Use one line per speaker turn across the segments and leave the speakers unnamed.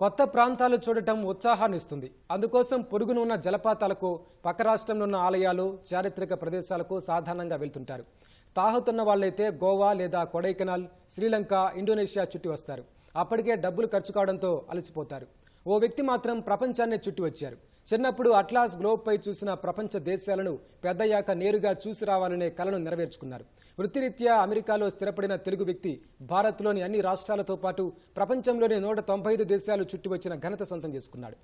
కొత్త ప్రాంతాలు చూడటం ఉత్సాహాన్నిస్తుంది. అందుకోసం పొరుగున ఉన్న జలపాతాలకు పక్క రాష్ట్రంలో ఉన్న ఆలయాలు చారిత్రక ప్రదేశాలకు సాధారణంగా వెళ్తుంటారు. తాహుతున్న వాళ్ళైతే గోవా లేదా కొడైకెనాల్ శ్రీలంక ఇండోనేషియా చుట్టి వస్తారు. అప్పటికే డబ్బులు ఖర్చు కావడంతో అలసిపోతారు. ఓ వ్యక్తి మాత్రం ప్రపంచాన్నే చుట్టి వచ్చారు. చిన్నప్పుడు అట్లాస్ గ్లోబ్పై చూసిన ప్రపంచ దేశాలను పెద్దయ్యాక నేరుగా చూసి రావాలనే కలను నెరవేర్చుకున్నారు. వృత్తిరీత్యా అమెరికాలో స్థిరపడిన తెలుగు వ్యక్తి భారత్లోని అన్ని రాష్ట్రాలతో పాటు ప్రపంచంలోని నూట తొంభై ఐదు దేశాలు చుట్టి వచ్చిన ఘనత సొంతం చేసుకున్నాడు.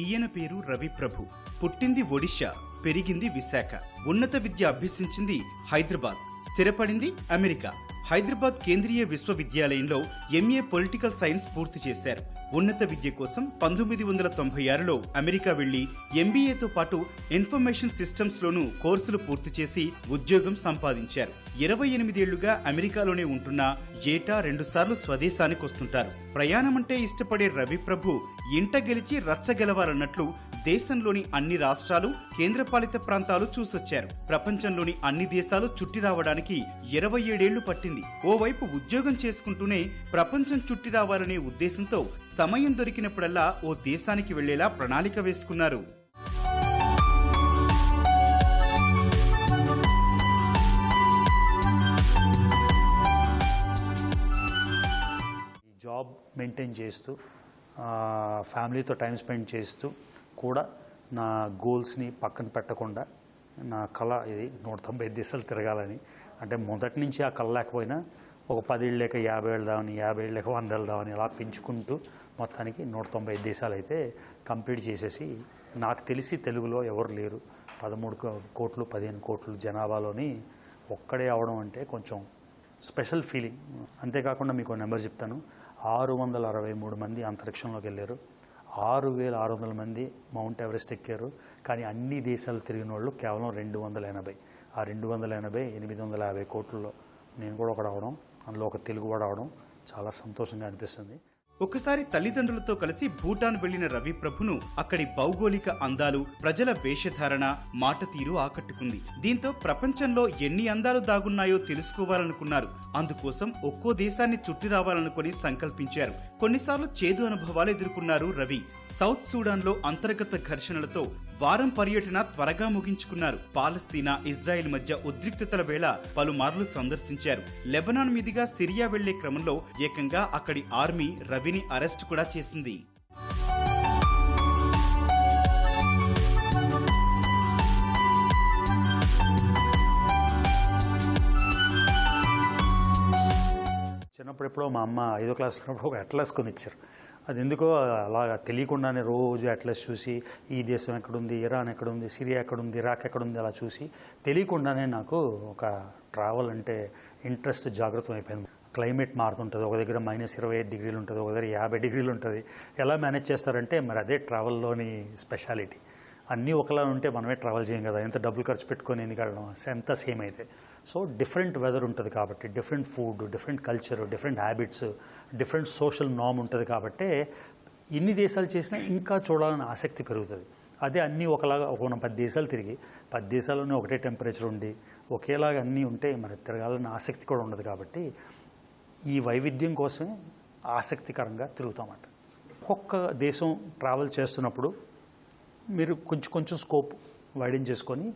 ఈయన పేరు రవి ప్రభు పుట్టింది ఒడిషా పెరిగింది విశాఖ. ఉన్నత విద్య అభ్యసించింది హైదరాబాద్. స్థిరపడింది అమెరికా. హైదరాబాద్ కేంద్రీయ విశ్వవిద్యాలయంలో ఎంఏ పొలిటికల్ సైన్స్ పూర్తి చేశారు. ఉన్నత విద్య కోసం పంతొమ్మిది వందల తొంభై ఆరులో అమెరికా వెళ్ళి ఎంబీఏతో పాటు ఇన్ఫర్మేషన్ సిస్టమ్స్ లోనూ కోర్సులు పూర్తి చేసి ఉద్యోగం సంపాదించారు. ఇరవై ఎనిమిదేళ్ళుగా అమెరికాలోనే ఉంటున్న ఏటా రెండుసార్లు స్వదేశానికి వస్తుంటారు. ప్రయాణమంటే ఇష్టపడే రవి ప్రభు ఇంట గెలిచి రచ్చ గెలవాలన్నట్లు దేశంలోని అన్ని రాష్ట్రాలు కేంద్రపాలిత ప్రాంతాలు చూసొచ్చారు. ప్రపంచంలోని అన్ని దేశాలు చుట్టి రావడానికి ఇరవై ఏడేళ్ళు పట్టింది. ఓవైపు ఉద్యోగం చేసుకుంటూనే ప్రపంచం చుట్టి రావాలనే ఉద్దేశంతో సమయం దొరికినప్పుడల్లా ఓ దేశానికి వెళ్ళేలా ప్రణాళిక వేసుకున్నారు.
ఈ జాబ్ మెయింటైన్ చేస్తూ ఫ్యామిలీతో టైం స్పెండ్ చేస్తూ కూడా నా గోల్స్ని పక్కన పెట్టకుండా నా కళ ఇది నూట తొంభై దేశాలు తిరగాలని అంటే మొదటి నుంచి ఆ కళ లేకపోయినా ఒక పదేళ్ళు లేక యాభై ఏళ్ళు దావని యాభై ఏళ్ళు లేక వంద ఏళ్ళు దావని అలా పెంచుకుంటూ మొత్తానికి నూట తొంభై ఐదు దేశాలు అయితే కంప్లీట్ చేసేసి నాకు తెలిసి తెలుగులో ఎవరు లేరు. పదమూడు కోట్లు పదిహేను కోట్లు జనాభాలోని ఒక్కడే అవడం అంటే కొంచెం స్పెషల్ ఫీలింగ్. అంతేకాకుండా మీకు నెంబర్ చెప్తాను. ఆరు వందల అరవై మూడు మంది అంతరిక్షంలోకి వెళ్ళారు. ఆరు వేల ఆరు వందల మంది మౌంట్ ఎవరెస్ట్ ఎక్కారు. కానీ అన్ని దేశాలు తిరిగిన వాళ్ళు కేవలం రెండు వందల ఎనభై. ఆ రెండు వందల ఎనభై ఎనిమిది వందల యాభై కోట్లలో నేను కూడా ఒకడవడం అందులో ఒక తెలుగువాడు అవడం చాలా సంతోషంగా అనిపిస్తుంది.
ఒకసారి తల్లిదండ్రులతో కలిసి భూటాన్ వెళ్ళిన రవి ప్రభును అక్కడి భౌగోళిక అందాలు ప్రజల వేషధారణ మాట తీరు ఆకట్టుకుంది. దీంతో ప్రపంచంలో ఎన్ని అందాలు దాగున్నాయో తెలుసుకోవాలనుకున్నారు. అందుకోసం ఒక్కో దేశాన్ని చుట్టి రావాలనుకుని సంకల్పించారు. కొన్నిసార్లు చేదు అనుభవాలు ఎదుర్కొన్నారు రవి. సౌత్ సూడాన్లో అంతర్గత ఘర్షణలతో వారం పర్యటన త్వరగా ముగించుకున్నారు. పాలస్తీనా ఇజ్రాయెల్ మధ్య ఉద్రిక్తతల వేళ పలుమార్లు సందర్శించారు. లెబనాన్ మీదుగా సిరియా వెళ్ళే క్రమంలో ఏకంగా అక్కడి ఆర్మీ రవిని అరెస్ట్ కూడా చేసింది.
చిన్నప్పుడు ఎప్పుడో మా అమ్మ ఐదో క్లాస్లో ఉన్నప్పుడు ఒక అట్లస్ కొనిచ్చారు. అది ఎందుకో అలాగా తెలియకుండానే రోజు అట్లస్ చూసి ఈ దేశం ఎక్కడుంది ఇరాన్ ఎక్కడుంది సిరియా ఎక్కడుంది ఇరాక్ ఎక్కడుంది అలా చూసి తెలియకుండానే నాకు ఒక ట్రావెల్ అంటే ఇంట్రెస్ట్ జాగ్రత్తం అయిపోయింది. క్లైమేట్ మారుతుంటుంది ఒక దగ్గర మైనస్ ఇరవై ఐదు డిగ్రీలు ఉంటుంది ఒక దగ్గర యాభై డిగ్రీలు ఉంటుంది. ఎలా మేనేజ్ చేస్తారంటే మరి అదే ట్రావెల్లోని స్పెషాలిటీ అన్నీ ఒకలా ఉంటే మనమే ట్రావెల్ చేయం కదా ఎంత డబ్బులు ఖర్చు పెట్టుకొని ఎందుకు వెళ్ళడం? ఎంత సేమ్ అయితే. సో డిఫరెంట్ వెదర్ ఉంటుంది కాబట్టి different food different culture different habits different social నామ్ ఉంటుంది కాబట్టి ఎన్ని దేశాలు చేసినా ఇంకా చూడాలని ఆసక్తి పెరుగుతుంది. అదే అన్నీ ఒకలాగా ఒక మనం పది దేశాలు తిరిగి పది దేశాల్లోనే ఒకటే టెంపరేచర్ ఉండి ఒకేలాగా అన్నీ ఉంటే మరి తిరగాలని ఆసక్తి కూడా ఉండదు కాబట్టి ఈ వైవిధ్యం కోసమే ఆసక్తికరంగా తిరుగుతామట ఒక్కొక్క దేశం ట్రావెల్ చేస్తున్నప్పుడు మీరు కొంచెం కొంచెం స్కోప్ వైడెన్ చేసుకొని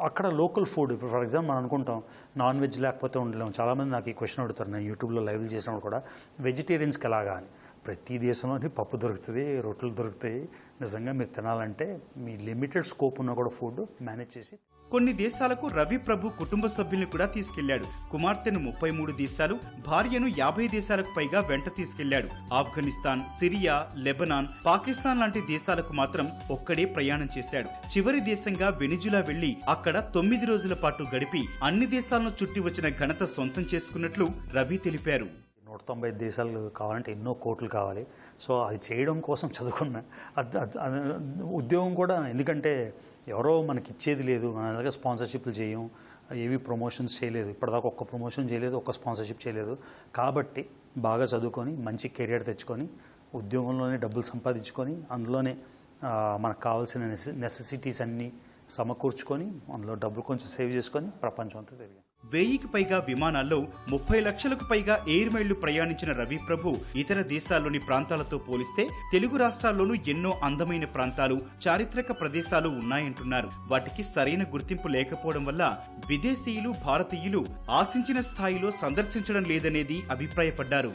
అక్కడ లోకల్ ఫుడ్ ఇప్పుడు ఫర్ ఎగ్జాంపుల్ మనం అనుకుంటాం నాన్ వెజ్ లేకపోతే ఉండలేము. చాలామంది నాకు ఈ క్వశ్చన్ అడుగుతారు నేను యూట్యూబ్లో లైవ్లు చేసినప్పుడు కూడా వెజిటేరియన్స్కి ఎలాగా అని. ప్రతి దేశంలోని పప్పు దొరుకుతుంది రొట్టెలు దొరుకుతాయి. నిజంగా మీరు తినాలంటే మీ లిమిటెడ్ స్కోప్ ఉన్న కూడా ఫుడ్ మేనేజ్ చేసి
కొన్ని దేశాలకు రవి ప్రభు కుటుంబ సభ్యుల్ని కూడా తీసుకెళ్ళాడు. కుమార్తెను ముప్పై మూడు దేశాలు భార్యను యాభై దేశాలకు పైగా వెంట తీసుకెళ్ళాడు. ఆఫ్ఘనిస్తాన్ సిరియా లెబనాన్ పాకిస్తాన్ లాంటి దేశాలకు మాత్రం ఒక్కడే ప్రయాణం చేశాడు. చివరి దేశంగా వెనిజులా వెళ్ళి అక్కడ తొమ్మిది రోజుల పాటు గడిపి అన్ని దేశాలను చుట్టి వచ్చిన ఘనత సొంతం చేసుకున్నట్లు రవి తెలిపారు.
నూట తొంభై ఐదు దేశాలు కావాలంటే ఎన్నో కోట్లు కావాలి. సో అది చేయడం కోసం చదువుకున్న. ఉద్యోగం కూడా ఎందుకంటే ఎవరో మనకి ఇచ్చేది లేదు. మన దగ్గర స్పాన్సర్షిప్లు చేయం. ఏవి ప్రమోషన్స్ చేయలేదు. ఇప్పటిదాకా ఒక్క ప్రమోషన్ చేయలేదు ఒక్క స్పాన్సర్షిప్ చేయలేదు. కాబట్టి బాగా చదువుకొని మంచి కెరియర్ తెచ్చుకొని ఉద్యోగంలోనే డబ్బులు సంపాదించుకొని అందులోనే మనకు కావాల్సిన నెసెసిటీస్ అన్నీ సమకూర్చుకొని అందులో డబ్బులు కొంచెం సేవ్ చేసుకొని ప్రపంచం అంతా తిరిగాను
వెయ్యికి పైగా విమానాల్లో ముప్పై లక్షలకు పైగా ఎయిర్ మైళ్ళు ప్రయాణించిన రవి ప్రభు ఇతర దేశాల్లోని ప్రాంతాలతో పోలిస్తే తెలుగు రాష్ట్రాల్లోనూ ఎన్నో అందమైన ప్రాంతాలు చారిత్రక ప్రదేశాలు ఉన్నాయంటున్నారు. వాటికి సరైన గుర్తింపు లేకపోవడం వల్ల విదేశీయులు భారతీయులు ఆశించిన స్థాయిలో సందర్శించడం లేదనేది అభిప్రాయపడ్డారు.